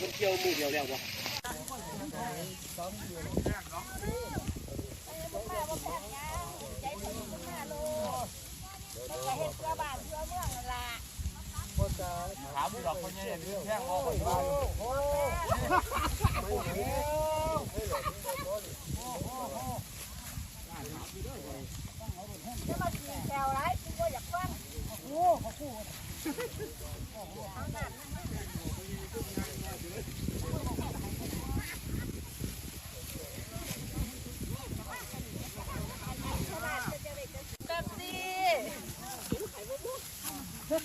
คนเที่ยวมือเดียวแล้ววะถามดอกคนนี้เนี่ยแค่งว่าคนบ้า แถวไรกูก็อยากฟัง แบบนี้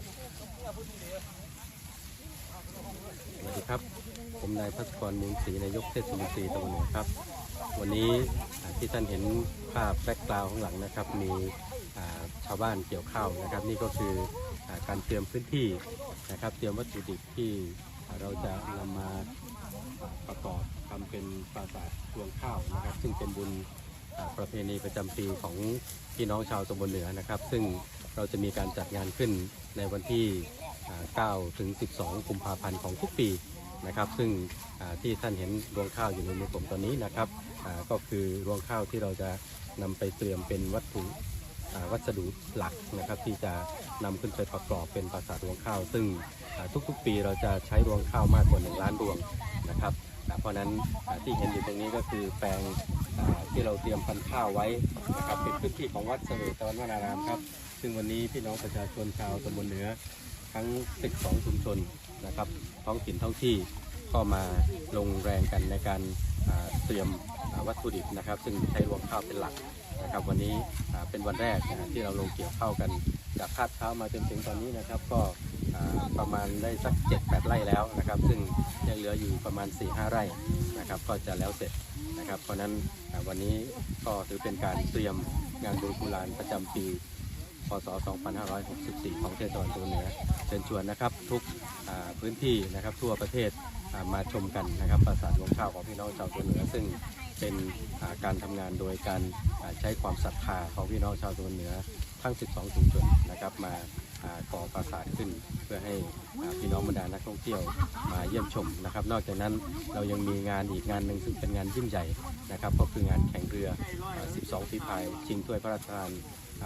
สวัสดีครับ ผมนายพัศกรมูลศรีนายกเทศมนตรีตะวันเหนือครับ วันนี้ที่ท่านเห็นภาพแบ็กกราวด์ข้างหลังนะครับ มีชาวบ้านเกี่ยวข้าวนะครับ นี่ก็คืออการเตรียมพื้นที่นะครับ เตรียมวัตถุดิบที่เราจะนำมาประกอบทำเป็นปราสาทรวงข้าวนะครับ ซึ่งเป็นบุญประเพณีประจำปีของพี่น้องชาวตำบลเหนือนะครับ ซึ่ง เราจะมีการจัดงานขึ้นในวันที่ 9 ถึง 12 กุมภาพันธ์ของทุกปีนะครับ ซึ่งที่ท่านเห็นรวงข้าวอยู่ในมือผมตอนนี้นะครับก็คือรวงข้าวที่เราจะนำไปเตรียมเป็นวัตถุวัสดุหลักนะครับ ที่จะนำขึ้นไปประกอบเป็นปราสาทรวงข้าว ซึ่งทุกๆ ปีเราจะใช้รวงข้าวมากกว่า 1 ล้านรวงนะครับเพราะนั้นที่เห็นอยู่ตรงนี้ก็คือแปลง ที่เราเตรียมพันธุ์ข้าวไว้นะครับเป็นพื้นที่ของวัดเสวตวันวนารามครับ ซึ่งวันนี้พี่น้องประชาชนชาวตำบลเหนือ ทั้ง 12 ชุมชนนะครับ ท้องถิ่นท้องที่ก็มาลงแรงกันในการเตรียมวัตถุดิบนะครับ ซึ่งใช้รวงข้าวเป็นหลักนะครับ วันนี้เป็นวันแรกนะที่เราลงเกี่ยวข้าวกัน จากคาดเช้ามาจนถึงตอนนี้นะครับ ก็ประมาณได้สัก 7-8 ไร่แล้วนะครับ ซึ่งยังเหลืออยู่ประมาณ 4-5 ไร่นะครับ ก็จะแล้วเสร็จนะครับ เพราะนั้นวันนี้ก็ถือเป็นการเตรียมงานบุญกุลานประจำปีพศ 2564 ของเทศบาลตัวเหนือเชิญชวนนะครับทุกพื้นที่นะครับทั่วประเทศมาชมกันนะครับ ปราสาทวงข้าวของพี่น้องชาวตัวเหนือซึ่ง เป็นการทำงานโดยการใช้ความศรัทธาของพี่น้องชาวตัวเหนือทั้ง 12 ชุมชนนะครับมาอ่าก่อปราสาทขึ้น เพื่อให้พี่น้องบรรดานักท่องเที่ยวมาเยี่ยมชมนะครับ นอกจากนั้นเรายังมีงานอีกงานหนึ่งซึ่งเป็นงานยิ่งใหญ่นะครับก็คืองานแข่งเรือ 12 ฝีพายชิงถ้วยพระราชทาน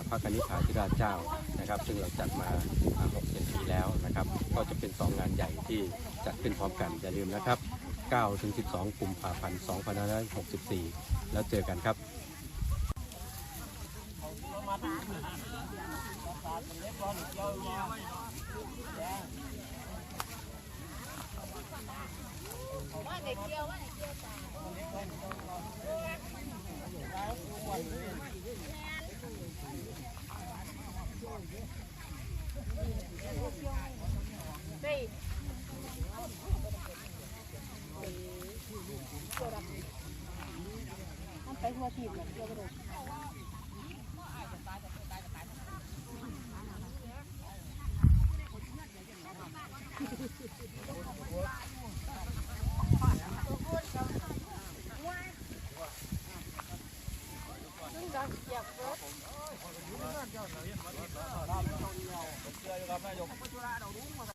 พระกนิษฐาธิราชเจ้านะครับ ซึ่งเราจัดมาอ่า6ปีแล้วนะครับ ก็จะเป็น 2 งานใหญ่ที่จัดขึ้นพร้อมกันอย่าลืมนะครับ 9ถึง12กุมภาพันธ์2564 แล้วเจอกันครับว่าเด็กเกี่ยวว่าเด็กเกี่ยวจ้า ไปหัวทีบแบบเดียวกันเลยเชื่ออยู่ครับแม่ยก